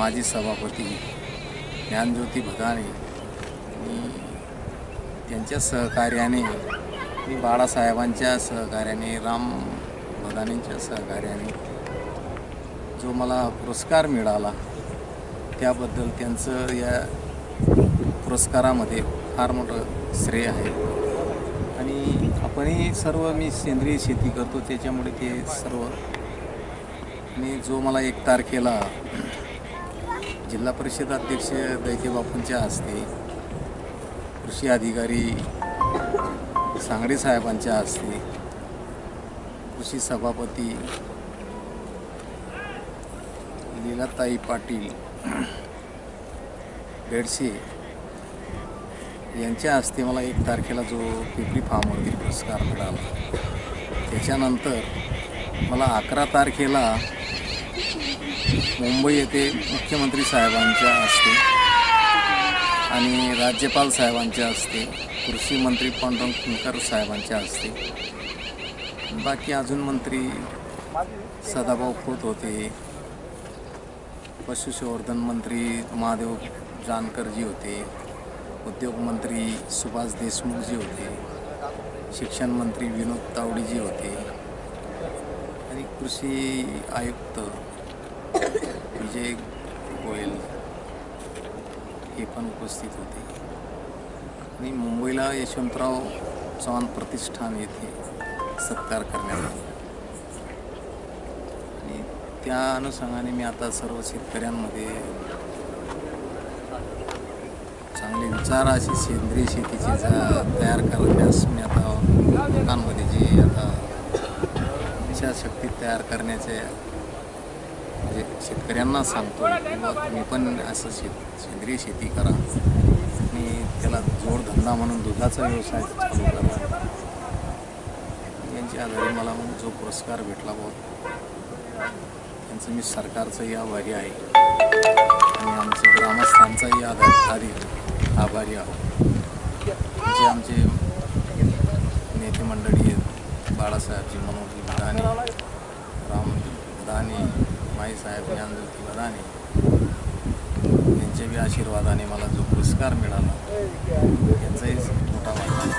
माजी सभापती ज्ञानज्योती भदाणे आणि त्यांच्या सहकार्याने आणि बाळासाहेबांच्या सहकार्याने राम भदाणेंच्या सहकार्याने जो मला पुरस्कार मिळाला त्याबद्दल त्यांचं या पुरस्कारामध्ये फार मोठं श्रेय आहे. आणि आपणही सर्व मी सेंद्रिय शेती करतो त्याच्यामुळे ते सर्व. आणि जो मला एक तारखेला जिल्हा परिषद अध्यक्ष दैते बापूंच्या हस्ते कृषी अधिकारी सांगडे साहेबांच्या हस्ते कृषी सभापती लीलाताई पाटील बेडसे यांच्या हस्ते मला एक तारखेला जो पिपरी फार्मवरती पुरस्कार मिळाला. त्याच्यानंतर मला अकरा तारखेला मुंबई येथे मुख्यमंत्री साहेबांच्या असते आणि राज्यपाल साहेबांच्या असते कृषी मंत्री पांडुरंग फुंकर साहेबांच्या असते बाकी अजून मंत्री सदाभाऊ खोत होते. पशुसंवर्धन मंत्री महादेव जानकरजी होते. उद्योग मंत्री सुभाष देशमुखजी होते. शिक्षण मंत्री विनोद तावडीजी होते. आणि कृषी आयुक्त विजय गोयल हे पण उपस्थित होते. आणि मुंबईला यशवंतराव चव्हाण प्रतिष्ठान येथे सत्कार करण्यात आला. आणि त्या अनुषंगाने मी आता सर्व शेतकऱ्यांमध्ये चांगले विचार अशी सेंद्रिय शेतीची जा तयार करण्यास मी आता लोकांमध्ये जे आता इच्छाशक्ती तयार करण्याचे म्हणजे शेतकऱ्यांना सांगतो किंवा तुम्ही पण असं शेत सेंद्रिय शेती करा. आणि त्याला जोडधंदा म्हणून दुधाचा व्यवसाय चालू करा. यांच्या आधारे मला मग जो पुरस्कार भेटला बुवा त्यांचं मी सरकारचंही आभारी आहे. आणि आमचं ग्रामस्थांचाही आधार आभारी आहोत. जे आमचे नेते मंडळी आहेत बाळासाहेबजी मनोजी दाने राम दाने माईसाहेब ज्ञानज्योती बदाने यांच्या बी आशीर्वादाने मला जो पुरस्कार मिळाला यांचाही मोठा वाटा